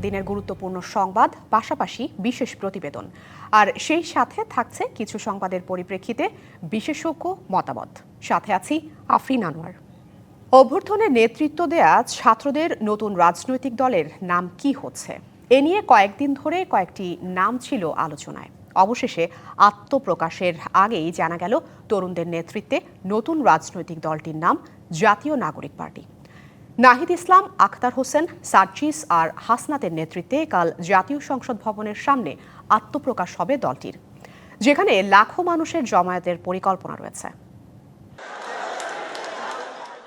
দিনের গুরুত্বপূর্ণ সংবাদ, পাশাপাশি বিশেষ প্রতিবেদন। আর সেই সাথে থাকছে কিছু সংবাদের পরিপ্রেক্ষিতে বিশেষজ্ঞ মতামত। সাথে আছি আফরিন আনোয়ার। অভ্যর্থনে নেতৃত্ব দেয়া ছাত্রদের নতুন রাজনৈতিক দলের নাম কি হচ্ছে? এ নিয়ে কয়েকদিন ধরে কয়েকটি নাম ছিল আলোচনায়। অবশেষে আত্মপ্রকাশের আগেই জানা গেল, তরুণদের নেতৃত্বে নতুন রাজনৈতিক দলটির নাম জাতীয় নাগরিক পার্টি। নাহিদ ইসলাম আখতার হোসেন সার্জিস আর হাসনাতের নেতৃত্বে কাল জাতীয় সংসদ ভবনের সামনে আত্মপ্রকাশ হবে দলটির যেখানে লাখো মানুষের জমায়েতের পরিকল্পনা রয়েছে।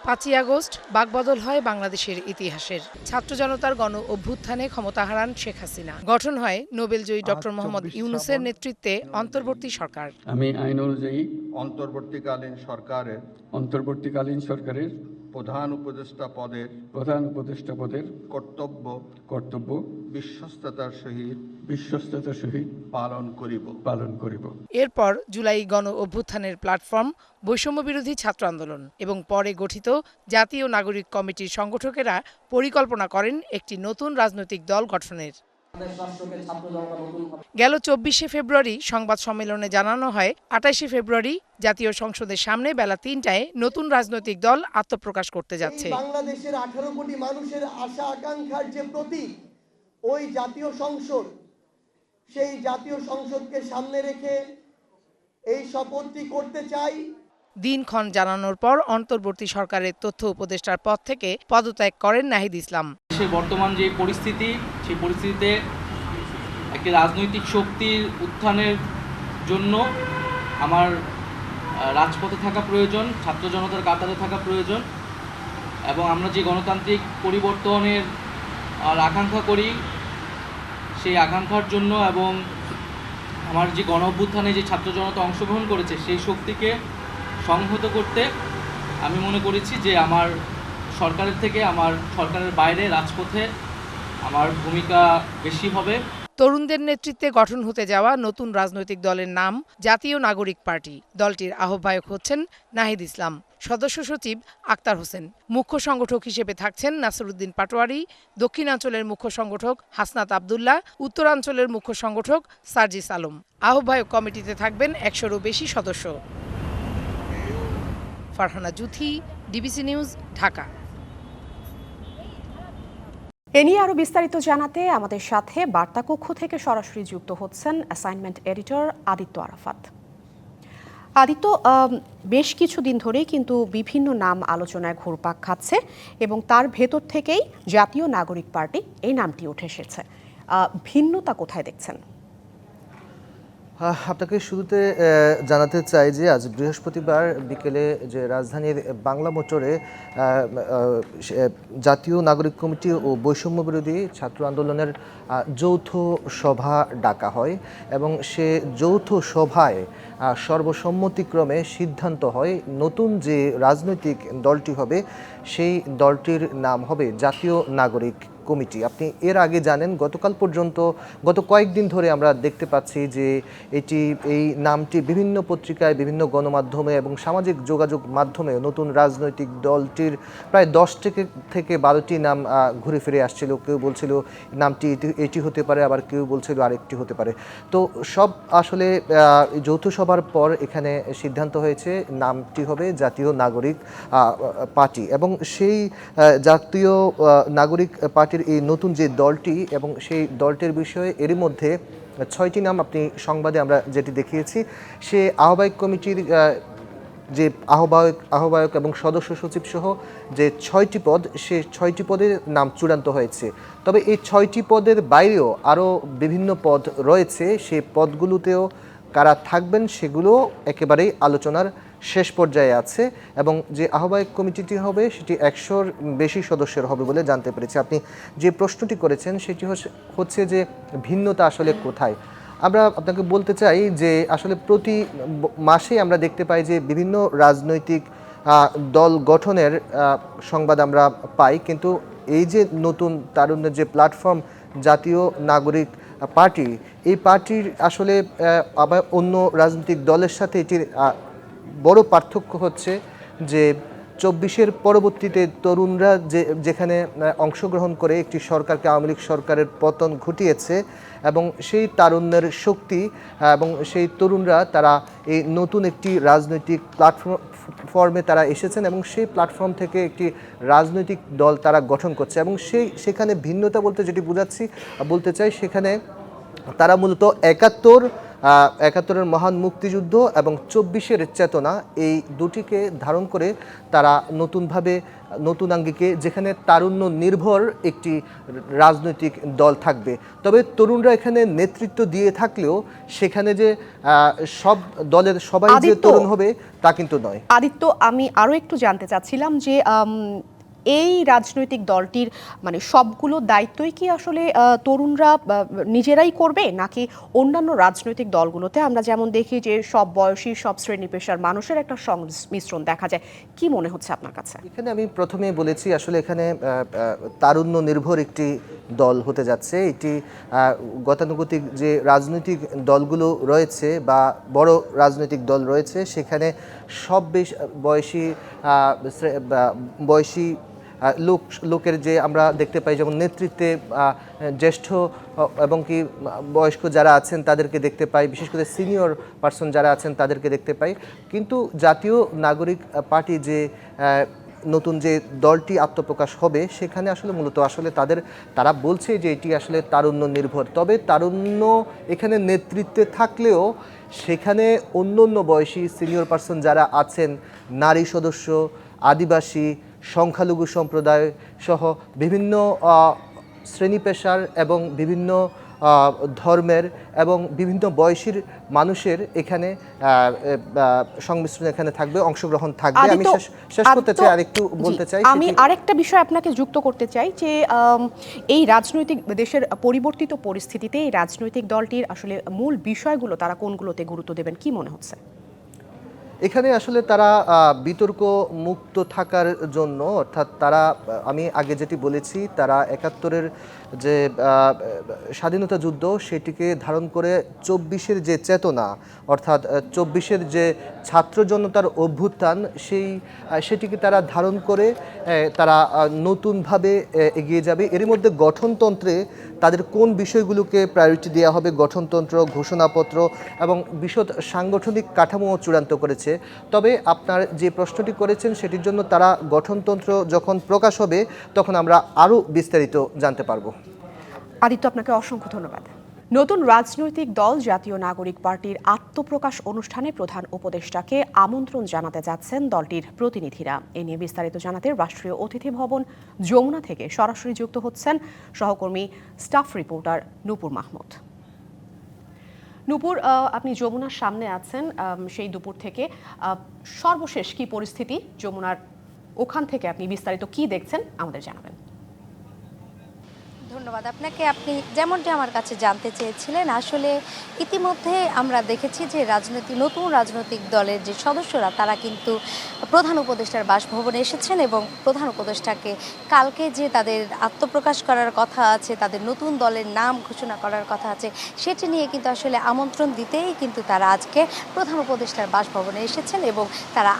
পাঁচই আগস্ট বাকবদল হয় বাংলাদেশের ইতিহাসের। ছাত্র জনতার গণ অভ্যুত্থানে ক্ষমতা হারান শেখ হাসিনা। গঠন হয় নোবেলজয়ী ডক্টর মোহাম্মদ ইউনুসের নেতৃত্বে অন্তর্বর্তী সরকার। আমি আইন অনুযায়ী অন্তর্বর্তীকালীন সরকারের অন্তর্বর্তীকালীন সরকারের প্রধান উপদেষ্টা পদের প্রধান উপদেষ্টা পদের কর্তব্য কর্তব্য বিশ্বস্ততার সহিত বিশ্বস্ততার সহিত পালন করিব। পালন করিব। এরপর জুলাই গণ অভ্যুত্থানের প্ল্যাটফর্ম বৈষম্য বিরোধী ছাত্র আন্দোলন এবং পরে গঠিত জাতীয় নাগরিক কমিটির সংগঠকেরা পরিকল্পনা করেন একটি নতুন রাজনৈতিক দল গঠনের। গেল চব্বিশে ফেব্রুয়ারি সংবাদ সম্মেলনে জানানো হয় আটাইশে ফেব্রুয়ারি জাতীয় সংসদের সামনে বেলা তিনটায় নতুন রাজনৈতিক দল আত্মপ্রকাশ করতে যাচ্ছে। বাংলাদেশের আঠারো কোটি মানুষের আশা আকাঙ্ক্ষার যে প্রতীক ওই জাতীয় সংসদ সেই জাতীয় সংসদকে সামনে রেখে এই শপথটি করতে চাই। দিনক্ষণ জানানোর পর অন্তর্বর্তী সরকারের তথ্য উপদেষ্টার পদ থেকে পদত্যাগ করেন নাহিদ ইসলাম। দেশের বর্তমান যে পরিস্থিতি সেই পরিস্থিতিতে একটি রাজনৈতিক শক্তির উত্থানের জন্য আমার রাজপথে থাকা প্রয়োজন, ছাত্র জনতার কাতারে থাকা প্রয়োজন, এবং আমরা যে গণতান্ত্রিক পরিবর্তনের আর আকাঙ্ক্ষা করি, সেই আকাঙ্ক্ষার জন্য এবং আমার যে গণ অভ্যুত্থানে যে ছাত্র জনতা অংশগ্রহণ করেছে, সেই শক্তিকে সংহত করতে আমি মনে করেছি যে আমার সরকারের থেকে, আমার সরকারের বাইরে রাজপথে আমার ভূমিকা বেশি হবে। তরুণদের নেতৃত্বে গঠন হতে যাওয়া নতুন রাজনৈতিক দলের নাম জাতীয় নাগরিক পার্টি। দলটির আহ্বায়ক হচ্ছেন নাহিদ ইসলাম। সদস্য সচিব আক্তার হোসেন। মুখ্য সংগঠক হিসেবে থাকছেন নাসরুদ্দিন পাটোয়ারি। দক্ষিণাঞ্চলের মুখ্য সংগঠক হাসনাত আবদুল্লাহ। উত্তরাঞ্চলের মুখ্য সংগঠক সার্জিস আলম। আহ্বায়ক কমিটিতে থাকবেন একশোরও বেশি সদস্য। Farhana Juthi, DBC news, Dhaka. এ নিয়ে আরও বিস্তারিত জানাতে আমাদের সাথে বার্তা কক্ষ থেকে সরাসরি যুক্ত হচ্ছেন অ্যাসাইনমেন্ট এডিটর আদিত্য আরাফাত। আদিত্য বেশ কিছুদিন ধরেই কিন্তু বিভিন্ন নাম আলোচনায় ঘুরপাক খাচ্ছে এবং তার ভেতর থেকেই জাতীয় নাগরিক পার্টি এই নামটি উঠে এসেছে। ভিন্নতা কোথায় দেখছেন? আপনাকে শুরুতে জানাতে চাই যে আজ বৃহস্পতিবার বিকেলে যে রাজধানীর বাংলা মোটরে জাতীয় নাগরিক কমিটি ও বৈষম্য বিরোধী ছাত্র আন্দোলনের যৌথ সভা ডাকা হয় এবং সে যৌথ সভায় সর্বসম্মতিক্রমে সিদ্ধান্ত হয় নতুন যে রাজনৈতিক দলটি হবে, সেই দলটির নাম হবে জাতীয় নাগরিক কমিটি। আপনি এর আগে জানেন, গতকাল পর্যন্ত, গত কয়েকদিন ধরে আমরা দেখতে পাচ্ছি যে এটি, এই নামটি বিভিন্ন পত্রিকায়, বিভিন্ন গণমাধ্যমে এবং সামাজিক যোগাযোগ মাধ্যমে নতুন রাজনৈতিক দলটির প্রায় দশ থেকে থেকে বারোটি নাম ঘুরে ফিরে আসছিল। কেউ বলছিল নামটি এটি- এটি হতে পারে, আবার কেউ বলছিল আরেকটি হতে পারে। তো সব আসলে যৌথ সভার পর এখানে সিদ্ধান্ত হয়েছে, নামটি হবে জাতীয় নাগরিক পার্টি। এবং সেই জাতীয় নাগরিক নাগরিক পার্টির এই নতুন যে দলটি এবং সেই দলটির বিষয়ে এরই মধ্যে ছয়টি নাম আপনি সংবাদে আমরা যেটি দেখিয়েছি, সে আহ্বায়ক কমিটির যে আহ্বায়ক আহ্বায়ক এবং সদস্য সচিব সহ যে ছয়টি পদ, সে ছয়টি পদের নাম চূড়ান্ত হয়েছে। তবে এই ছয়টি পদের বাইরেও আরও বিভিন্ন পদ রয়েছে। সেই পদগুলোতেও কারা থাকবেন সেগুলো একেবারেই আলোচনার শেষ পর্যায়ে আছে এবং যে আহ্বায়ক কমিটিটি হবে সেটি একশোর বেশি সদস্যের হবে বলে জানতে পেরেছি। আপনি যে প্রশ্নটি করেছেন সেটি হচ্ছে- যে ভিন্নতা আসলে কোথায়? আমরা আপনাকে বলতে চাই যে আসলে প্রতি মাসে আমরা দেখতে পাই যে বিভিন্ন রাজনৈতিক দল গঠনের সংবাদ আমরা পাই। কিন্তু এই যে নতুন তারুণ্যের যে প্ল্যাটফর্ম জাতীয় নাগরিক পার্টি, এই পার্টির আসলে আবার অন্য রাজনৈতিক দলের সাথে এটির বড় পার্থক্য হচ্ছে যে চব্বিশের পরবর্তীতে তরুণরা যে, যেখানে অংশগ্রহণ করে একটি সরকারকে, আওয়ামী লীগ সরকারের পতন ঘটিয়েছে এবং সেই তারুণ্যের শক্তি এবং সেই তরুণরা তারা এই নতুন একটি রাজনৈতিক প্ল্যাটফর্ম ফর্মে তারা এসেছেন এবং সেই প্ল্যাটফর্ম থেকে একটি রাজনৈতিক দল তারা গঠন করছে এবং সেই, সেখানে ভিন্নতা বলতে যেটি বোঝাচ্ছি, বলতে চাই সেখানে তারা মূলত একাত্তর একাত্তরের মহান মুক্তিযুদ্ধ এবং চব্বিশের চেতনা এই দুটিকে ধারণ করে তারা নতুনভাবে নতুন আঙ্গিকে যেখানে তারুণ্য নির্ভর একটি রাজনৈতিক দল থাকবে। তবে তরুণরা এখানে নেতৃত্ব দিয়ে থাকলেও সেখানে যে সব দলের সবাই যে তরুণ হবে তা কিন্তু নয়। আদিত্য আমি আরও একটু জানতে চাচ্ছিলাম যে এই রাজনৈতিক দলটির মানে সবগুলো দায়িত্বই কি আসলে তরুণরা নিজেরাই করবে? নাকি অন্যান্য রাজনৈতিক দলগুলোতে আমরা যেমন দেখি যে সব বয়সী, সব শ্রেণি পেশার মানুষের একটা সংমিশ্রণ দেখা যায়। কি মনে হচ্ছে আপনার কাছে? এখানে আমি প্রথমে বলেছি, আসলে এখানে তারুণ্য নির্ভর একটি দল হতে যাচ্ছে। এটি গতানুগতিক যে রাজনৈতিক দলগুলো রয়েছে বা বড় রাজনৈতিক দল রয়েছে, সেখানে সব বেশ, বয়সী বয়সী লোক, লোকের যে আমরা দেখতে পাই, যেমন নেতৃত্বে জ্যেষ্ঠ এবং কি বয়স্ক যারা আছেন, তাদেরকে দেখতে পাই। বিশেষ করে সিনিয়র পার্সন যারা আছেন, তাদেরকে দেখতে পাই। কিন্তু জাতীয় নাগরিক পার্টি যে নতুন যে দলটি আত্মপ্রকাশ হবে, সেখানে আসলে মূলত আসলে তাদের, তারা বলছে যে এটি আসলে তারুণ্য নির্ভর। তবে তারুণ্য এখানে নেতৃত্বে থাকলেও সেখানে অন্য অন্য বয়সী সিনিয়র পার্সন যারা আছেন, নারী সদস্য, আদিবাসী সংখ্যালঘু সম্প্রদায় সহ বিভিন্ন শ্রেণি পেশার এবং বিভিন্ন ধর্মের এবং বিভিন্ন বয়সীর মানুষের এখানে সংমিশ্রণ এখানে থাকবে অংশগ্রহণ থাকবে। আমি শেষ করতে চাই আর একটু বলতে চাই আমি আরেকটা বিষয় আপনাকে যুক্ত করতে চাই যে এই রাজনৈতিক দেশের পরিবর্তিত পরিস্থিতিতে এই রাজনৈতিক দলটির আসলে মূল বিষয়গুলো তারা কোনগুলোতে গুরুত্ব দেবেন কি মনে হচ্ছে? এখানে আসলে তারা বিতর্ক মুক্ত থাকার জন্য, অর্থাৎ তারা, আমি আগে যেটি বলেছি, তারা একাত্তরের যে স্বাধীনতা যুদ্ধ, সেটিকে ধারণ করে চব্বিশের যে চেতনা, অর্থাৎ চব্বিশের যে ছাত্র জনতার অভ্যুত্থান, সেই সেটিকে তারা ধারণ করে তারা নতুনভাবে এগিয়ে যাবে। এর মধ্যে গঠনতন্ত্রে তাদের কোন বিষয়গুলোকে প্রায়োরিটি দেওয়া হবে, গঠনতন্ত্র, ঘোষণাপত্র এবং বিশদ সাংগঠনিক কাঠামো চূড়ান্ত করেছে। তবে আপনার যে প্রশ্নটি করেছেন, সেটির জন্য তারা গঠনতন্ত্র যখন প্রকাশ হবে, তখন আমরা আরও বিস্তারিত জানতে পারব। আদিত্য, আপনাকে অসংখ্য ধন্যবাদ। নতুন রাজনৈতিক দল জাতীয় নাগরিক পার্টির আত্মপ্রকাশ অনুষ্ঠানে প্রধান উপদেষ্টাকে আমন্ত্রণ জানাতে যাচ্ছেন দলটির প্রতিনিধিরা। এ নিয়ে বিস্তারিত জানাতে রাষ্ট্রীয় অতিথি ভবন যমুনা থেকে সরাসরি যুক্ত হচ্ছেন সহকর্মী, স্টাফ রিপোর্টার নূপুর মাহমুদ। নূপুর আপনি যমুনার সামনে আছেন সেই দুপুর থেকে সর্বশেষ কি পরিস্থিতি? যমুনার ওখান থেকে আপনি বিস্তারিত কি দেখছেন আমাদের জানাবেন। ধন্যবাদ। আপনাকে আপনি যেমনটি আমার কাছে জানতে চেয়েছিলেন, আসলে ইতিমধ্যে আমরা দেখেছি যে রাজনৈতিক নতুন রাজনৈতিক দলের যে সদস্যরা, তারা কিন্তু প্রধান উপদেষ্টার বাসভবনে এসেছেন এবং প্রধান উপদেষ্টাকে কালকে যে তাদের আত্মপ্রকাশ করার কথা আছে, তাদের নতুন দলের নাম ঘোষণা করার কথা আছে, সেটি নিয়ে কিন্তু আসলে আমন্ত্রণ দিতেই কিন্তু তারা আজকে প্রধান উপদেষ্টার বাসভবনে এসেছেন এবং তারা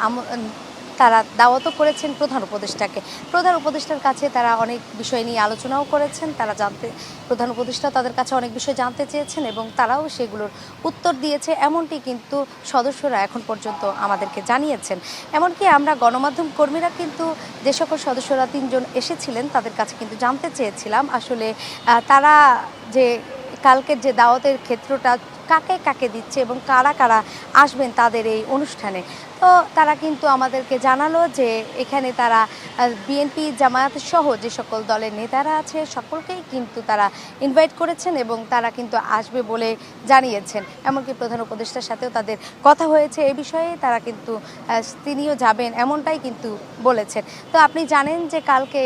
তারা দাওয়াতও করেছেন প্রধান উপদেষ্টাকে। প্রধান উপদেষ্টার কাছে তারা অনেক বিষয় নিয়ে আলোচনাও করেছেন, তারা জানতে, প্রধান উপদেষ্টা তাদের কাছে অনেক বিষয় জানতে চেয়েছেন এবং তারাও সেগুলোর উত্তর দিয়েছে। এমনটি কিন্তু সদস্যরা এখন পর্যন্ত আমাদেরকে জানিয়েছেন। এমনকি আমরা গণমাধ্যম কর্মীরা কিন্তু যে সকল সদস্যরা তিনজন এসেছিলেন তাদের কাছে কিন্তু জানতে চেয়েছিলাম। আসলে তারা যে কালকের যে দাওয়াতের ক্ষেত্রটা কাকে কাকে দিচ্ছে এবং কারা কারা আসবেন তাদের এই অনুষ্ঠানে। তো তারা কিন্তু আমাদেরকে জানালো যে এখানে তারা বিএনপি, জামায়াত সহ যে সকল দলের নেতারা আছে, সকলকেই কিন্তু তারা ইনভাইট করেছেন এবং তারা কিন্তু আসবে বলে জানিয়েছেন। এমনকি প্রধান উপদেষ্টার সাথেও তাদের কথা হয়েছে। এই বিষয়ে তারা কিন্তু তিনিও যাবেন এমনটাই কিন্তু বলেছেন। তো আপনি জানেন যে কালকে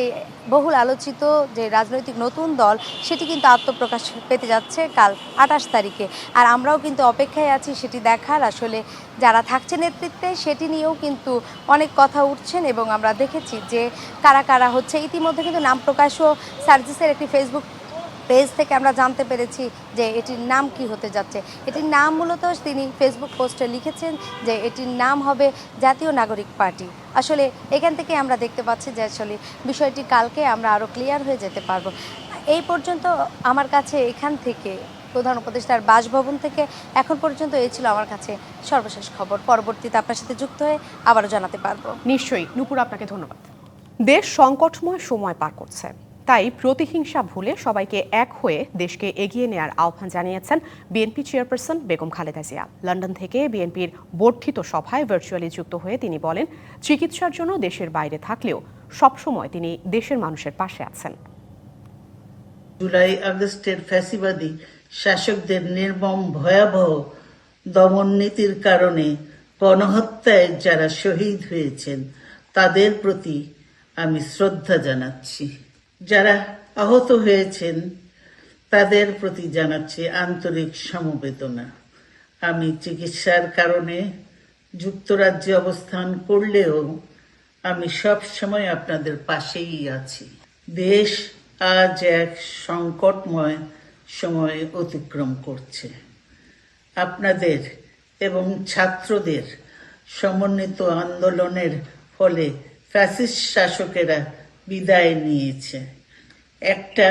বহুল আলোচিত যে রাজনৈতিক নতুন দল, সেটি কিন্তু আত্মপ্রকাশ পেতে যাচ্ছে কাল আঠাশ তারিখে। আর আমরাও কিন্তু অপেক্ষায় আছি সেটি দেখার। আসলে যারা থাকছে নেতৃত্বে, সেটি নিয়েও কিন্তু অনেক কথা উঠছেন এবং আমরা দেখেছি যে কারা কারা হচ্ছে। ইতিমধ্যে কিন্তু নাম প্রকাশও সার্জিসের একটি ফেসবুক পেজ থেকে আমরা জানতে পেরেছি যে এটির নাম কি হতে যাচ্ছে। এটির নাম মূলত তিনি ফেসবুক পোস্টে লিখেছেন যে এটির নাম হবে জাতীয় নাগরিক পার্টি। আসলে এখান থেকে আমরা দেখতে পাচ্ছি যে আসলে বিষয়টি কালকে আমরা আরও ক্লিয়ার হয়ে যেতে পারব। এই পর্যন্ত আমার কাছে এখান থেকে প্রধান উপদেষ্টার বাসভবন থেকে এখন পর্যন্ত এই ছিল আমার কাছে সর্বশেষ খবর। পরবর্তীতে আপনার সাথে যুক্ত হয়ে আবারও জানাতে পারব। নিশ্চয়ই। নুপুর, আপনাকে ধন্যবাদ। দেশ সংকটময় সময় পার করছে। তাই প্রতিহিংসা ভুলে সবাইকে এক হয়ে দেশকে এগিয়ে নেয়ার আহ্বান জানিয়েছেন BNP chairperson Begum Khaleda Zia. London থেকে বিএনপির বর্ধিত সভায় ভার্চুয়ালি যুক্ত হয়ে তিনি বলেন, চিকিৎসার জন্য দেশের বাইরে থাকলেও সবসময় তিনি দেশের মানুষের পাশে আছেন। জুলাই আগস্টের ফ্যাসিবাদী শাসকদের নির্মম ভয়াবহ দমন নীতির কারণে গণহত্যায় যারা শহীদ হয়েছেন, তাদের প্রতি আমি শ্রদ্ধা জানাচ্ছি। যারা আহত হয়েছেন, তাদের প্রতি জানাচ্ছি আন্তরিক সমবেদনা। আমি চিকিৎসার কারণে যুক্তরাজ্যে অবস্থান করলেও আমি সব সময় আপনাদের পাশেই আছি। দেশ আজ এক সংকটময় সময় অতিক্রম করছে। আপনাদের এবং ছাত্রদের সমন্বিত আন্দোলনের ফলে ফ্যাসিস্ট শাসকেরা বিদায় নিয়েছে। একটা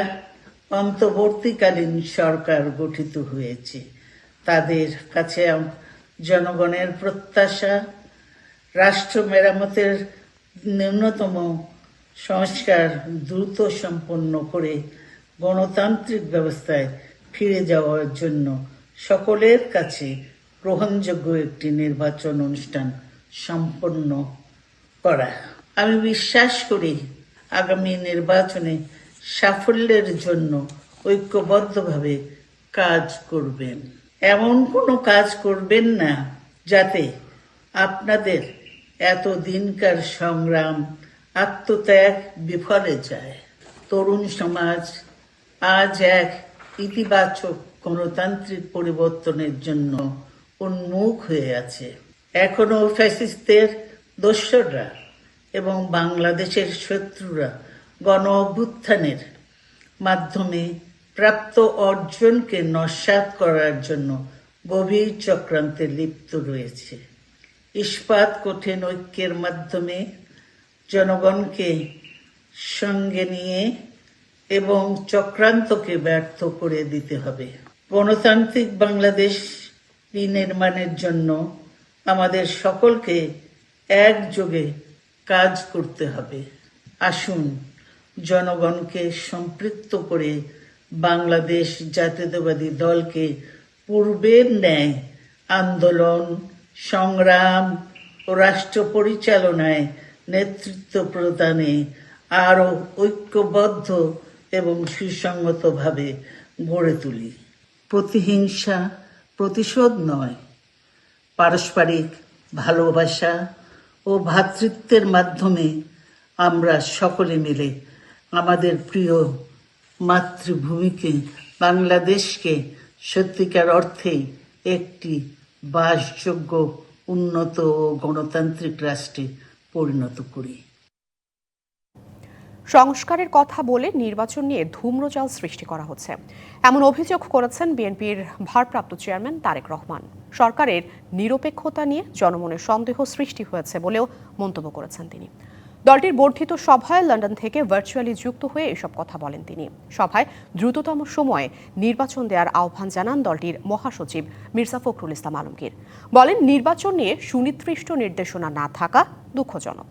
অন্তর্বর্তীকালীন সরকার গঠিত হয়েছে। তাদের কাছে জনগণের প্রত্যাশা, রাষ্ট্র মেরামতের ন্যূনতম সংস্কার দ্রুত সম্পন্ন করে গণতান্ত্রিক ব্যবস্থায় ফিরে যাওয়ার জন্য সকলের কাছে গ্রহণযোগ্য একটি নির্বাচন অনুষ্ঠান সম্পন্ন করা। আমি বিশ্বাস করি আগামী নির্বাচনে সাফল্যের জন্য ঐক্যবদ্ধভাবে কাজ করবেন। এমন কোনো কাজ করবেন না যাতে আপনাদের এত দিনকার সংগ্রাম আত্মত্যাগ বিফলে যায়। তরুণ সমাজ আজ এক ইতিবাচক গণতান্ত্রিক পরিবর্তনের জন্য উন্মুখ হয়ে আছে। এখনও ফ্যাসিস্টদের দোসররা এবং বাংলাদেশের শত্রুরা গণ অভ্যুত্থানের মাধ্যমে প্রাপ্ত অর্জনকে নস্যাৎ করার জন্য গভীর চক্রান্তে লিপ্ত রয়েছে। ইস্পাত কঠিন ঐক্যের মাধ্যমে জনগণকে সঙ্গে নিয়ে এবং চক্রান্তকে ব্যর্থ করে দিতে হবে। গণতান্ত্রিক বাংলাদেশ বিনির্মাণের জন্য আমাদের সকলকে একযোগে কাজ করতে হবে। আসুন জনগণকে সম্পৃক্ত করে বাংলাদেশ জাতীয়তাবাদী দলকে পূর্বের ন্যায় আন্দোলন, সংগ্রাম ও রাষ্ট্র পরিচালনায় নেতৃত্ব প্রদানে আরও ঐক্যবদ্ধ এবং সুসংগতভাবে গড়ে তুলি। প্রতিহিংসা প্রতিশোধ নয়। পারস্পরিক ভালোবাসা ও ভ্রাতৃত্বের মাধ্যমে আমরা সকলে মিলে আমাদের প্রিয় মাতৃভূমিকে, বাংলাদেশকে সত্যিকার অর্থে একটি বাসযোগ্য, উন্নত ও গণতান্ত্রিক রাষ্ট্রে পরিণত করি। সংস্কারের কথা বলে নির্বাচন নিয়ে ধূম্রজাল সৃষ্টি করা হচ্ছে। এমন অভিযোগ করেছেন বিএনপির ভারপ্রাপ্ত চেয়ারম্যান তারেক রহমান। সরকারের নিরপেক্ষতা নিয়ে জনমনে সন্দেহ সৃষ্টি হয়েছে বলেও মন্তব্য করেছেন তিনি। দলটির বর্ধিত সভায় লন্ডন থেকে ভার্চুয়ালি যুক্ত হয়ে এসব কথা বলেন তিনি। সভায় দ্রুততম সময়ে নির্বাচন দেওয়ার আহ্বান জানান দলটির মহাসচিব মির্জা ফখরুল ইসলাম আলমগীর। বলেন, নির্বাচন নিয়ে সুনির্দিষ্ট নির্দেশনা না থাকা দুঃখজনক।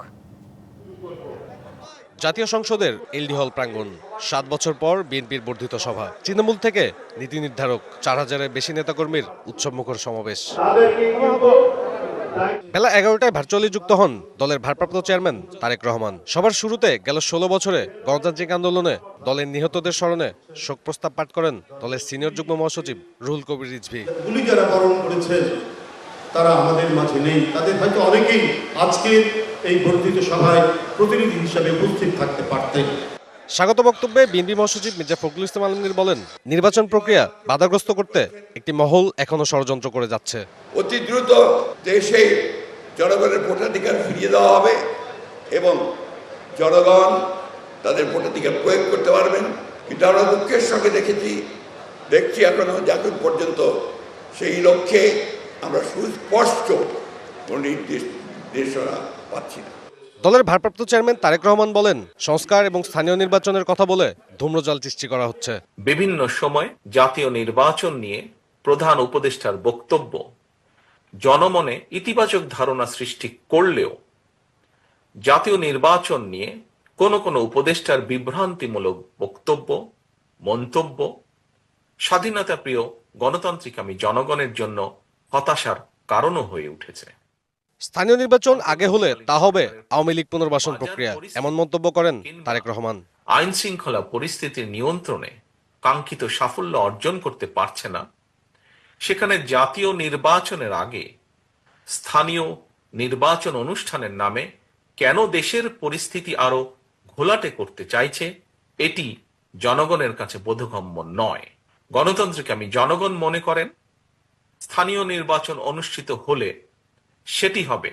জাতীয় সংসদের এলডি হল প্রাঙ্গণ। সাত বছর পর বিএনপির বর্ধিত সভা। তৃণমূল থেকে নীতি নির্ধারক চার হাজারের বেশি নেতাকর্মীর উৎসবমুখর সমাবেশ। বেলা এগারোটায় ভার্চুয়ালি যুক্ত হন দলের ভারপ্রাপ্ত চেয়ারম্যান তারেক রহমান। সবার শুরুতে গেল ষোলো বছরে গণতান্ত্রিক আন্দোলনে দলের নিহতদের স্মরণে শোক প্রস্তাব পাঠ করেন দলের সিনিয়র যুগ্ম মহাসচিব রুহুল কবির রিজভি। যারা বরণ তারা আমাদের মাঝে নেই। তাদের হয়তো অনেকেই আজকে এই বর্ধিত সভায় প্রতিনিধি হিসাবে উপস্থিত থাকতে পারতেন। স্বাগত বক্তব্যে বিএনপি মহাসচিব মির্জা ফখরুল ইসলাম আলমগীর বলেন নির্বাচন প্রক্রিয়া বাধাগ্রস্ত করতে একটি মহল এখনও ষড়যন্ত্র করে যাচ্ছে। অতি দ্রুত দেশে জনগণের ভোটাধিকার ফিরিয়ে দেওয়া হবে এবং জনগণ তাদের ভোটাধিকার প্রয়োগ করতে পারবেন। কিন্তু আমরা দুঃখের সঙ্গে দেখেছি দেখছি এখনও যখন পর্যন্ত সেই লক্ষ্যে আমরা সুস্পষ্ট কোনো নির্দেশ নির্দেশনা পাচ্ছি না। দলের ভারপ্রাপ্ত চেয়ারম্যান তারেক রহমান বলেন, সংস্কার এবং স্থানীয় নির্বাচনের কথা বলে ধূম্রজাল সৃষ্টি করা হচ্ছে। বিভিন্ন সময় জাতীয় নির্বাচন নিয়ে প্রধান উপদেষ্টার বক্তব্য, জনমনে ইতিবাচক ধারণা সৃষ্টি করলেও জাতীয় নির্বাচন নিয়ে কোন কোন উপদেষ্টার বিভ্রান্তিমূলক বক্তব্য, মন্তব্য, স্বাধীনতা প্রিয় গণতান্ত্রিক আমি জনগণের জন্য হতাশার কারণও হয়ে উঠেছে। স্থানীয় নির্বাচন আগে হলে তা হবে আওয়ামী লীগ পুনর্বাসন প্রক্রিয়া এমন মন্তব্য করেন তারেক রহমান। আইন শৃঙ্খলা পরিস্থিতির নিয়ন্ত্রণে কাঙ্ক্ষিত সাফল্য অর্জন করতে পারছে না। সেখানে জাতীয় নির্বাচনের আগে স্থানীয় নির্বাচন অনুষ্ঠানের নামে কেন দেশের পরিস্থিতি আরও ঘোলাটে করতে চাইছে এটি জনগণের কাছে বোধগম্য নয়। গণতন্ত্রকে আমি জনগণ মনে করেন স্থানীয় নির্বাচন অনুষ্ঠিত হলে সেটি হবে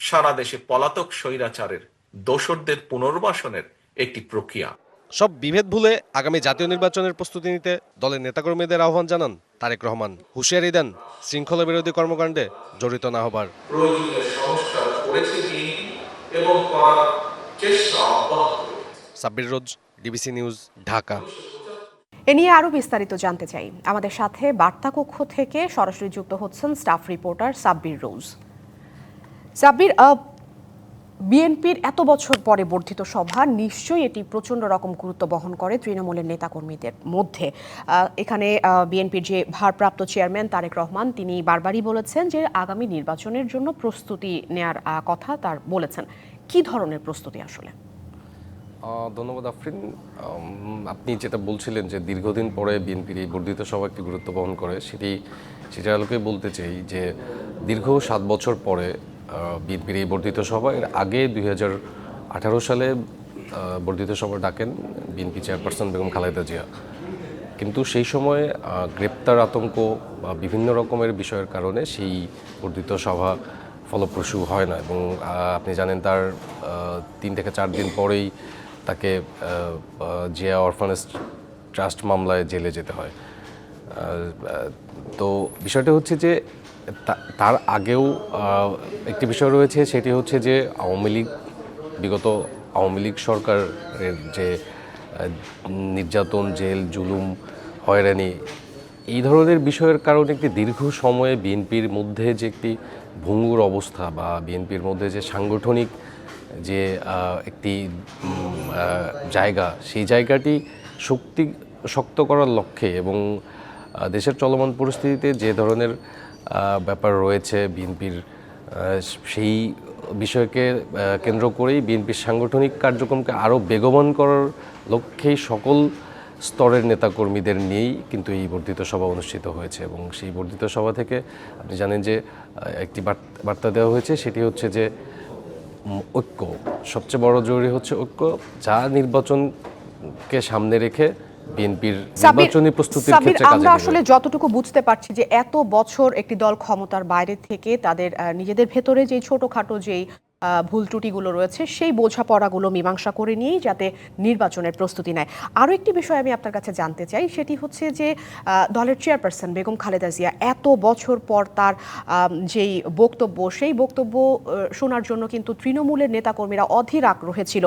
সারা দেশে পলাতক স্বৈরাচারের দোসরদের পুনর্বাসনের একটি প্রক্রিয়া। সব বিভেদ ভুলে আগামী জাতীয় নির্বাচনের প্রস্তুতি নিতে দলের নেতাকর্মীদের আহ্বান জানান তারেক রহমান। হুঁশিয়ারি দেন শৃঙ্খলা বিরোধী কর্মকাণ্ডে জড়িত না হবার। Sabbir Rose DBC news Dhaka. এ নিয়ে আরও বিস্তারিত জানতে চাই। আমাদের সাথে বার্তা কক্ষ থেকে সরাসরি যুক্ত হচ্ছেন স্টাফ রিপোর্টার সাব্বির রোজ। সাব্বির বিএনপির এত বছর পরে বর্ধিত সভা, নিশ্চয়ই এটি প্রচণ্ড রকম গুরুত্ব বহন করে তৃণমূলের নেতাকর্মীদের মধ্যে। এখানে বিএনপির যে ভারপ্রাপ্ত চেয়ারম্যান তারেক রহমান, তিনি বারবারই বলেছেন যে আগামী নির্বাচনের জন্য প্রস্তুতি নেয়ার কথা তার বলেছেন। কি ধরনের প্রস্তুতি আসলে? ধন্যবাদ আফরিন। আপনি যেটা বলছিলেন যে দীর্ঘদিন পরে বিএনপির এই বর্ধিত সভা একটি গুরুত্ব বহন করে, সেটি, সেটার আলোকে বলতে চাই যে দীর্ঘ সাত বছর পরে বিএনপির এই বর্ধিত সভা এর আগে দুই সালে বর্ধিত সভা ডাকেন বিএনপি চেয়ারপারসন বেগম খালেদা জিয়া। কিন্তু সেই সময় গ্রেপ্তার আতঙ্ক বা বিভিন্ন রকমের বিষয়ের কারণে সেই বর্ধিত সভা ফলপ্রসূ হয় না এবং আপনি জানেন তার তিন থেকে চার দিন পরেই তাকে জিয়া অরফানেজ ট্রাস্ট মামলায় জেলে যেতে হয়। তো বিষয়টা হচ্ছে যে তার আগেও একটি বিষয় রয়েছে, সেটি হচ্ছে যে আওয়ামী লীগ, বিগত আওয়ামী লীগ সরকারের যে নির্যাতন, জেল, জুলুম, হয়রানি, এই ধরনের বিষয়ের কারণে একটি দীর্ঘ সময়ে বিএনপির মধ্যে যে একটি ভঙ্গুর অবস্থা বা বিএনপির মধ্যে যে সাংগঠনিক যে একটি জায়গা, সেই জায়গাটি শক্তি, শক্ত করার লক্ষ্যে এবং দেশের চলমান পরিস্থিতিতে যে ধরনের ব্যাপার রয়েছে বিএনপির সেই বিষয়কে কেন্দ্র করেই বিএনপির সাংগঠনিক কার্যক্রমকে আরও বেগবান করার লক্ষ্যেই সকল স্তরের নেতাকর্মীদের নিয়েই কিন্তু এই বর্ধিত সভা অনুষ্ঠিত হয়েছে এবং সেই বর্ধিত সভা থেকে আপনি জানেন যে একটি বার্তা দেওয়া হয়েছে, সেটি হচ্ছে যে ঐক্য। সবচেয়ে বড় জরুরি হচ্ছে ঐক্য, যা নির্বাচনকে সামনে রেখে বিএনপির নির্বাচনী প্রস্তুতির ক্ষেত্রে আমরা আসলে যতটুকু বুঝতে পারছি যে এত বছর একটি দল ক্ষমতার বাইরে থেকে তাদের নিজেদের ভেতরে যে ছোটখাটো যেই ভুল ত্রুটিগুলো রয়েছে সেই বোঝাপড়াগুলো মীমাংসা করে নিয়েই যাতে নির্বাচনের প্রস্তুতি নেয়। আরও একটি বিষয় আমি আপনার কাছে জানতে চাই সেটি হচ্ছে যে দলের চেয়ারপারসন বেগম খালেদা জিয়া এত বছর পর তার যেই বক্তব্য সেই বক্তব্য শোনার জন্য কিন্তু তৃণমূলের নেতাকর্মীরা অধীর আগ্রহে ছিল।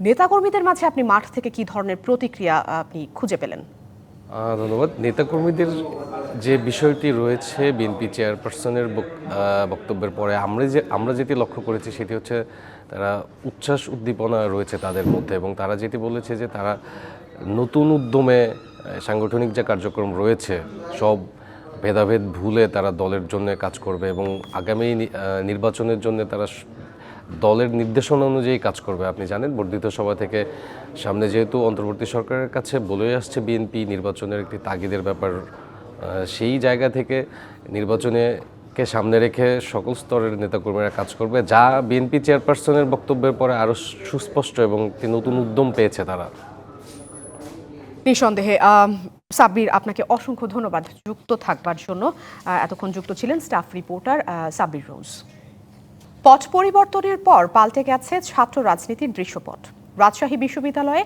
নেতাকর্মীদের মাঝে আপনি মাঠ থেকে কি ধরনের প্রতিক্রিয়া আপনি খুঁজে পেলেন? ধন্যবাদ। নেতাকর্মীদের যে বিষয়টি রয়েছে বিএনপি চেয়ারপারসনের বক- বক্তব্যের পরে, আমরা যে, আমরা যেটি লক্ষ্য করেছি সেটি হচ্ছে তারা উচ্ছ্বাস উদ্দীপনা রয়েছে তাদের মধ্যে এবং তারা যেটি বলেছে যে তারা নতুন উদ্যমে সাংগঠনিক যে কার্যক্রম রয়েছে, সব ভেদাভেদ ভুলে তারা দলের জন্য কাজ করবে এবং আগামী নির্বাচনের জন্য তারা দলের নির্দেশনা অনুযায়ী কাজ করবে। আপনি জানেন, বর্ধিত সভা থেকে সামনে যেহেতু অন্তর্বর্তী সরকারের কাছে বলেই আসছে বিএনপি নির্বাচনের একটি তাগিদের ব্যাপার সেই জায়গা থেকে নির্বাচনে কে সামনে রেখে সকল স্তরের নেতাকর্মীরা কাজ করবে, যা বিএনপি চেয়ারপারসনের বক্তব্যের পরে আরও সুস্পষ্ট এবং একটি নতুন উদ্যম পেয়েছে তারা। নিঃসন্দেহে সাব্বির, আপনাকে অসংখ্য ধন্যবাদ যুক্ত থাকবার জন্য। এতক্ষণ যুক্ত ছিলেন স্টাফ রিপোর্টার সাব্বির রোজ। পট পরিবর্তনের পর পাল্টে গেছে ছাত্র রাজনীতির দৃশ্যপট। রাজশাহী বিশ্ববিদ্যালয়ে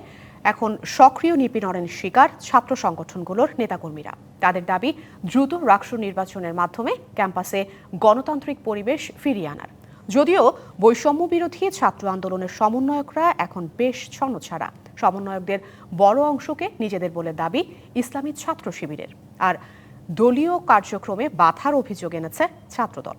এখন সক্রিয় নিপীড়নের শিকার ছাত্র সংগঠনগুলোর নেতাকর্মীরা। তাদের দাবি, দ্রুত রাষ্ট্র নির্বাচনের মাধ্যমে ক্যাম্পাসে গণতান্ত্রিক পরিবেশ ফিরিয়ে আনার। যদিও বৈষম্য বিরোধী ছাত্র আন্দোলনের সমন্বয়করা এখন বেশ ছন্নছাড়া। সমন্বয়কদের বড় অংশকে নিজেদের বলে দাবি, ইসলামী ছাত্র শিবিরের। আর দলীয় কার্যক্রমে বাধার অভিযোগ এনেছে ছাত্রদল।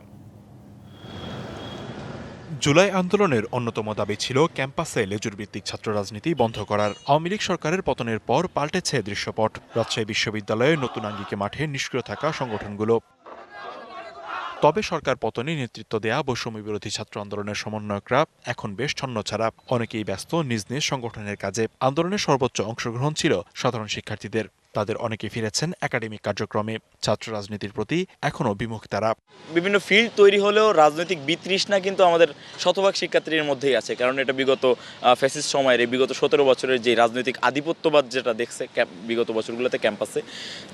জুলাই আন্দোলনের অন্যতম দাবি ছিল ক্যাম্পাসে লেজুর ভিত্তিক ছাত্র রাজনীতি বন্ধ করার। আওয়ামী লীগ সরকারের পতনের পর পাল্টেছে দৃশ্যপট। রাজশাহী বিশ্ববিদ্যালয়ে নতুন আঙ্গিকে মাঠে নিষ্ক্রিয় থাকা সংগঠনগুলো। তবে সরকার পতনে নেতৃত্ব দেয়া বৈষম্য বিরোধী ছাত্র আন্দোলনের সমন্বয়করা এখন বেশ ছন্ন ছাড়া অনেকেই ব্যস্ত নিজ নিজ সংগঠনের কাজে। আন্দোলনের সর্বোচ্চ অংশগ্রহণ ছিল সাধারণ শিক্ষার্থীদের। তাদের অনেকে ফিরেছেন একাডেমিক কার্যক্রমে। ছাত্র রাজনীতির প্রতি এখনও বিমুখ তারা। বিভিন্ন ফিল্ড তৈরি হলেও রাজনৈতিক বিতৃষ্ণা কিন্তু আমাদের শতভাগ শিক্ষার্থীর মধ্যেই আছে। কারণ এটা বিগত ফেসিস সময়ের বিগত সতেরো বছরের যে রাজনৈতিক আধিপত্যবাদ যেটা দেখছে বিগত বছরগুলোতে ক্যাম্পাসে,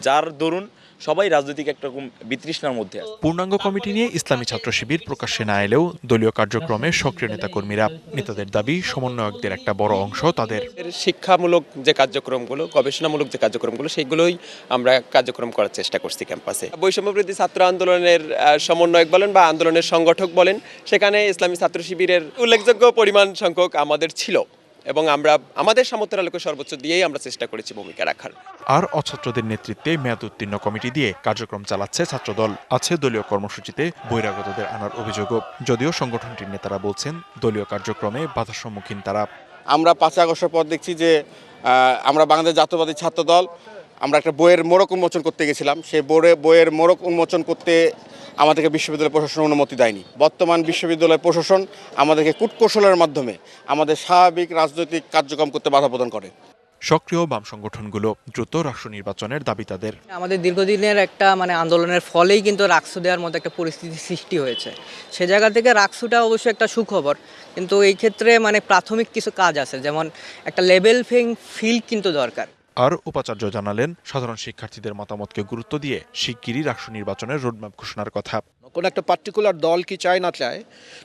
যার দরুন সবাই রাজনৈতিক একটা রকম বিতৃষ্ণার মধ্যে আছে। পূর্ণাঙ্গ কমিটি নিয়ে ইসলামী ছাত্র শিবির প্রকাশ্যে না এলেও দলীয় কার্যক্রমে সক্রিয় নেতাকর্মীরা নেতাদের দাবি সমন্বয়কদের একটা বড় অংশ তাদের। শিক্ষামূলক যে কার্যক্রমগুলো গবেষণামূলক যে কার্যক্রমগুলো সেইগুলোই আমরা কার্যক্রম করার চেষ্টা করছি ক্যাম্পাসে। বৈষম্যবৃদ্ধি ছাত্র আন্দোলনের সমন্বয়ক বলেন বা আন্দোলনের সংগঠক বলেন সেখানে ইসলামী ছাত্র শিবিরের উল্লেখযোগ্য পরিমাণ সংখ্যক আমাদের ছিল। এবং আমরা আমাদের সামর্থ্যের আলোকে সর্বোচ্চ দিয়েই আমরা চেষ্টা করেছি ভূমিকা রাখার। আর অছাত্রদের নেতৃত্বে মেয়াদ উত্তীর্ণ কমিটি দিয়ে কার্যক্রম চালাচ্ছে ছাত্রদল। আছে দলীয় কর্মসূচিতে বহিরাগতদের আনার অভিযোগও। যদিও সংগঠনটির নেতারা বলছেন দলীয় কার্যক্রমে বাধার সম্মুখীন তারা। আমরা পাঁচ আগস্টের পর দেখছি যে আমরা বাংলাদেশ জাতীয়বাদী ছাত্র দল আমরা একটা বইয়ের মোড়ক উন্মোচন করতে গেছিলাম। সেই বইয়ে বইয়ের মোড়ক উন্মোচন করতে আমাদেরকে বিশ্ববিদ্যালয় প্রশাসন অনুমতি দেয়নি। বর্তমান বিশ্ববিদ্যালয় প্রশাসন আমাদেরকে কূটকৌশলের মাধ্যমে আমাদের স্বাভাবিক রাজনৈতিক কার্যক্রম করতে বাধা প্রদান করে। সক্রিয় বাম সংগঠনগুলো দ্রুত রাষ্ট্র নির্বাচনের দাবি তাদের। আমাদের দীর্ঘদিনের একটা মানে আন্দোলনের ফলেই কিন্তু রাকসু দেওয়ার মতো একটা পরিস্থিতি সৃষ্টি হয়েছে। সে জায়গা থেকে রাক্সুটা অবশ্যই একটা সুখবর। কিন্তু এই ক্ষেত্রে মানে প্রাথমিক কিছু কাজ আছে। যেমন একটা লেভেল ফিং ফিল্ড কিন্তু দরকার। আর উপাচার্য জানালেন সাধারণ শিক্ষার্থীদের মতামতকে গুরুত্ব দিয়ে শিগগিরই রাষ্ট্র নির্বাচনের রোডম্যাপ ঘোষণার কথা। কোনো একটা পার্টিকুলার দল কি চায় না চায়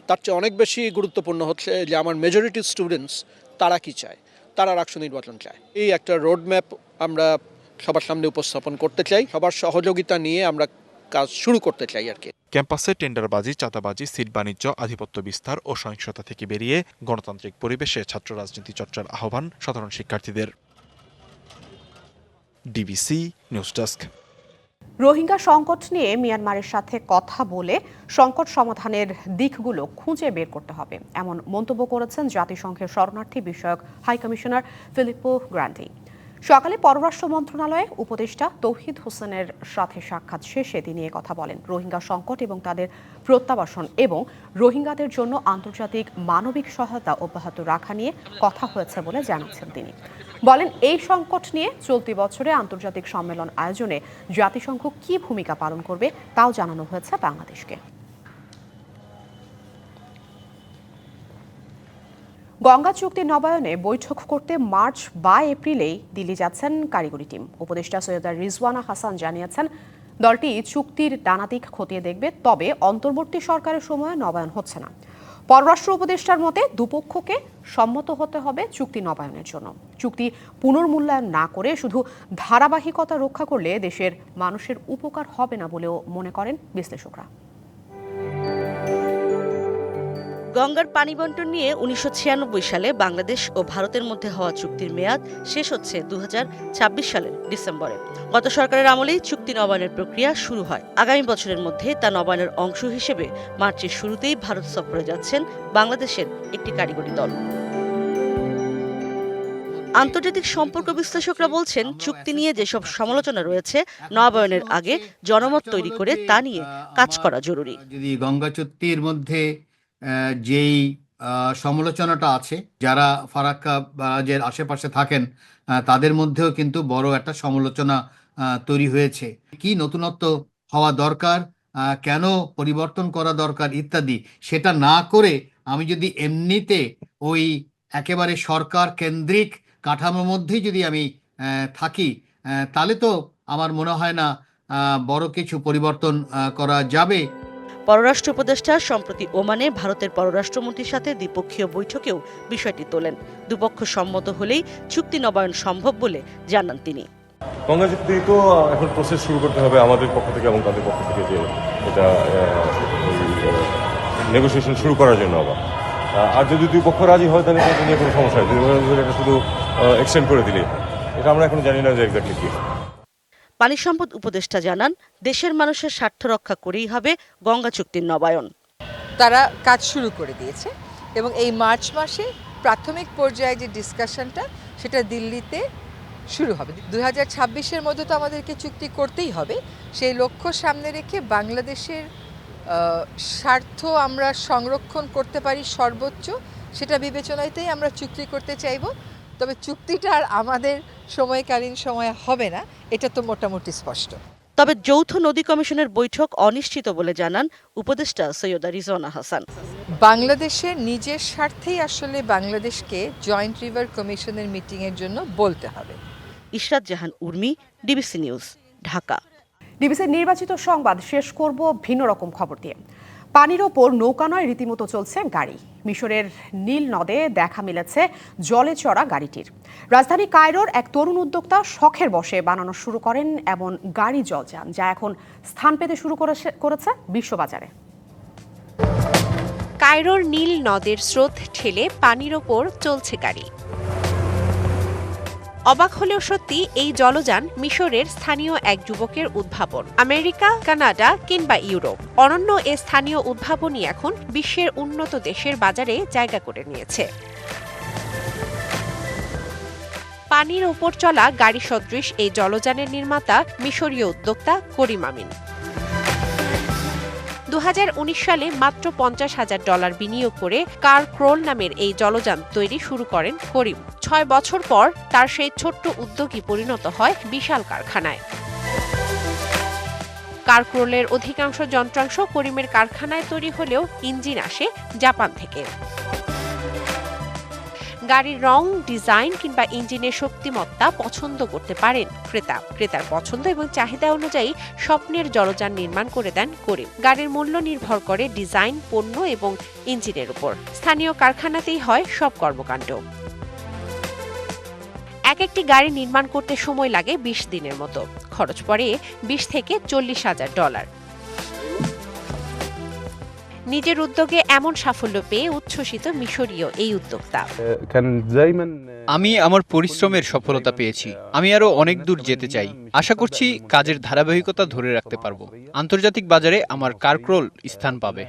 তার চেয়ে অনেক বেশি গুরুত্বপূর্ণ হচ্ছে যে আমার মেজরিটি স্টুডেন্টস তারা কি চায় তারা রাষ্ট্র নির্বাচন চায়। এই একটা রোডম্যাপ আমরা সবার সামনে উপস্থাপন করতে চাই সবার সহযোগিতা নিয়ে আমরা কাজ শুরু করতে চাই আর কি। ক্যাম্পাসে টেন্ডারবাজি চাঁদাবাজি সিট বাণিজ্য আধিপত্য বিস্তার ও সহিংসতা থেকে বেরিয়ে গণতান্ত্রিক পরিবেশে ছাত্র রাজনীতি চর্চার আহ্বান সাধারণ শিক্ষার্থীদের। ডিবিসি নিউজ ডেস্ক রোহিঙ্গা সংকট নিয়ে মিয়ানমারের সাথে কথা বলে সংকট সমাধানের দিকগুলো খুঁজে বের করতে হবে। এমন মন্তব্য করেছেন জাতিসংঘের শরণার্থী বিষয়ক হাই কমিশনার ফিলিপো গ্র্যান্ডি সকালে পররাষ্ট্র মন্ত্রণালয়ে উপদেষ্টা তৌহিদ হোসেনের সাথে সাক্ষাৎ শেষে তিনি কথা বলেন। রোহিঙ্গা সংকট এবং তাদের প্রত্যাবাসন এবং রোহিঙ্গাদের জন্য আন্তর্জাতিক মানবিক সহায়তা অব্যাহত রাখা নিয়ে কথা হয়েছে বলে জানাচ্ছেন তিনি। বলেন, এই সংকট নিয়ে চলতি বছরে আন্তর্জাতিক সম্মেলন আয়োজনে জাতিসংঘ কি ভূমিকা পালন করবে তাও জানানো হয়েছে বাংলাদেশকে। গঙ্গা চুক্তি নবায়নে বৈঠক করতে মার্চ বা এপ্রিলেই দিল্লি যাচ্ছেন কারিগরি টিম। উপদেষ্টা সৈয়দা রিজওয়ানা হাসান জানিয়েছেন, দলটি চুক্তির ডানাদিক খতিয়ে দেখবে, তবে অন্তর্বর্তী সরকারের সময়ে নবায়ন হচ্ছে না। পররাষ্ট্র উপদেষ্টার মতে, দুপক্ষকে সম্মত হতে হবে চুক্তি নবায়নের জন্য। চুক্তি পুনর্মূল্যায়ন না করে শুধু ধারাবাহিকতা রক্ষা করলে দেশের মানুষের উপকার হবে না বলেও মনে করেন বিশ্লেষকরা। গঙ্গার পানি বন্টন নিয়ে উনিশশো ছিয়ানব্বই সালে বাংলাদেশ ও ভারতের মধ্যে হওয়া চুক্তির মেয়াদ শেষ হচ্ছে দুহাজার ছাব্বিশ সালের ডিসেম্বরে। গত সরকারের আমলেই চুক্তি নবায়নের প্রক্রিয়া শুরু হয়। আগামী বছরের মধ্যে তা নবায়নের অংশ হিসেবে মার্চের শুরুতেই ভারত সফরে যাচ্ছেন বাংলাদেশের একটি কারিগরি দল। আন্তর্জাতিক সম্পর্ক বিশ্লেষকরা বলছেন, চুক্তি নিয়ে যেসব সমালোচনা রয়েছে, নবায়নের আগে জনমত তৈরি করে তা নিয়ে কাজ করা জরুরি। যদি গঙ্গা চুক্তির মধ্যে যেই সমালোচনাটা আছে, যারা ফারাক্কা বারাজের আশেপাশে থাকেন তাদের মধ্যেও কিন্তু বড় একটা সমালোচনা তৈরি হয়েছে। কি নতুনত্ব হওয়া দরকার কেন পরিবর্তন করা দরকার ইত্যাদি, সেটা না করে আমি যদি এমনিতে ওই একেবারে সরকার কেন্দ্রিক কাঠামোর মধ্যেই যদি আমি থাকি তাহলে তো আমার মনে হয় না বড় কিছু পরিবর্তন করা যাবে। পররাষ্ট্র উপদেষ্টা সম্প্রতি ওমানে ভারতের পররাষ্ট্রমন্ত্রীর সাথে দ্বিপক্ষীয় বৈঠকেও বিষয়টি তোলেন। দুপক্ষ সম্মত হলেই চুক্তি নবায়ন সম্ভব বলে জানান তিনি। চুক্তি তো এখন প্রসেস শুরু করতে হবে আমাদের পক্ষ থেকে এবং তাদের পক্ষ থেকে যে এটা নেগোসিয়েশন শুরু করার জন্য আবার। আর যদি দুই পক্ষ রাজি হয়, তাহলে এটা নিয়ে কোনো সমস্যা নেই। দুই পক্ষ এটা শুধু এক্সটেন্ড করে হয়। এটা আমরা এখন জানি না যে এক্স্যাক্টলি কি পানি সম্পদ উপদেষ্টা জানান, দেশের মানুষের স্বার্থ রক্ষা করেই হবে গঙ্গা চুক্তির নবায়ন। তারা কাজ শুরু করে দিয়েছে এবং এই মার্চ মাসে প্রাথমিক পর্যায়ে যে ডিসকাশনটা, সেটা দিল্লিতে শুরু হবে। দু হাজার ছাব্বিশের মধ্যে তো আমাদেরকে চুক্তি করতেই হবে। সেই লক্ষ্য সামনে রেখে বাংলাদেশের স্বার্থ আমরা সংরক্ষণ করতে পারি সর্বোচ্চ, সেটা বিবেচনাতেই আমরা চুক্তি করতে চাইব। তবে চুক্তিটা আর আমাদের সময়কালীন সময়ে হবে না এটা তো মোটামুটি স্পষ্ট। তবে যৌথ নদী কমিশনের বৈঠক অনিশ্চিত বলে জানান উপদেষ্টা সৈয়দা রিজওয়ানা হাসান। বাংলাদেশের নিজের স্বার্থেই আসলে বাংলাদেশকে জয়েন্ট রিভার কমিশনের মিটিংয়ের জন্য বলতে হবে। Ishrat Jahan Urmi DBC news Dhaka. ডিবিসির নির্বাচিত সংবাদ শেষ করব ভিন্ন রকম খবর দিয়ে। পানির ওপর নৌকা নয়, রীতিমতো চলছে গাড়ি। মিশরের নীল নদে দেখা মিলেছে জলে চড়া গাড়িটির। রাজধানী কায়রোর এক তরুণ উদ্যোক্তা শখের বসে বানানো শুরু করেন এমন গাড়ি জলযান, যা এখন স্থান পেতে শুরু করেছে বিশ্ববাজারে। কায়রোর নীল নদের স্রোত ঠেলে পানির ওপর চলছে গাড়ি। অবাক হলেও সত্যি এই জলযান মিশরের স্থানীয় এক যুবকের উদ্ভাবন। আমেরিকা, কানাডা কিংবা ইউরোপ। অনন্য এ স্থানীয় উদ্ভাবনই এখন বিশ্বের উন্নত দেশের বাজারে জায়গা করে নিয়েছে। পানির ওপর চলা গাড়ি সদৃশ এই জলযানের নির্মাতা মিশরীয় উদ্যোক্তা করিম আমিন। দু হাজার উনিশ সালে মাত্র পঞ্চাশ হাজার ডলার বিনিয়োগ করে কার ক্রোল নামের এই জলযান তৈরি শুরু করেন করিম। ছয় বছর পর তার সেই ছোট্ট উদ্যোগই পরিণত হয় বিশাল কারখানায়। কারক্রোলের অধিকাংশ যন্ত্রাংশ করিমের কারখানায় তৈরি হলেও ইঞ্জিন আসে জাপান থেকে। গাড়ির রং, ডিজাইন কিংবা ইঞ্জিনের শক্তিমত্তা পছন্দ করতে পারেন ক্রেতা। ক্রেতার পছন্দ এবং চাহিদা অনুযায়ী স্বপ্নের জলযান নির্মাণ করে দেন করিম গাড়ির মূল্য নির্ভর করে ডিজাইন, পণ্য এবং ইঞ্জিনের উপর। স্থানীয় কারখানাতেই হয় সব কর্মকাণ্ড। এক একটি গাড়ি নির্মাণ করতে সময় লাগে বিশ দিনের মতো। খরচ পড়ে বিশ থেকে চল্লিশ হাজার ডলার। নিজের উদ্যোগে এমন সাফল্য পেয়ে উচ্ছ্বসিত মিশরীয় এই উদ্যোক্তা। আমি আমার পরিশ্রমের সফলতা পেয়েছি। আমি আরও অনেক দূর যেতে চাই। আশা করছি কাজের ধারাবাহিকতা ধরে রাখতে পারব। আন্তর্জাতিক বাজারে আমার কারক্রোল স্থান পাবে।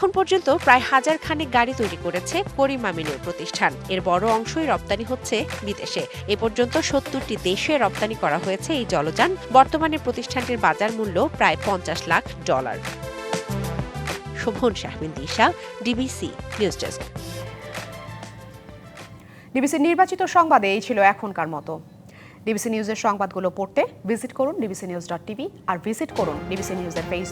এখন পর্যন্ত প্রায় হাজার খানেক গাড়ি তৈরি করেছে করিম আমিনের প্রতিষ্ঠান। এর বড় অংশই রপ্তানি হচ্ছে বিদেশে। এ পর্যন্ত সত্তরটি দেশে রপ্তানি করা হয়েছে এই জলযান। বর্তমানে প্রতিষ্ঠানটির বাজার মূল্য প্রায় পঞ্চাশ lakh dollar. Shovon Shahmin Disha DBC news desk ডিবিসির নির্বাচিত সংবাদে এই ছিল এখনকার মতো। ডিবিসি নিউজের সংবাদগুলো পড়তে ভিজিট করুন ডিবিসি নিউজ ডট টিভি আর ভিজিট করুন ডিবিসি নিউজের ফেসবুক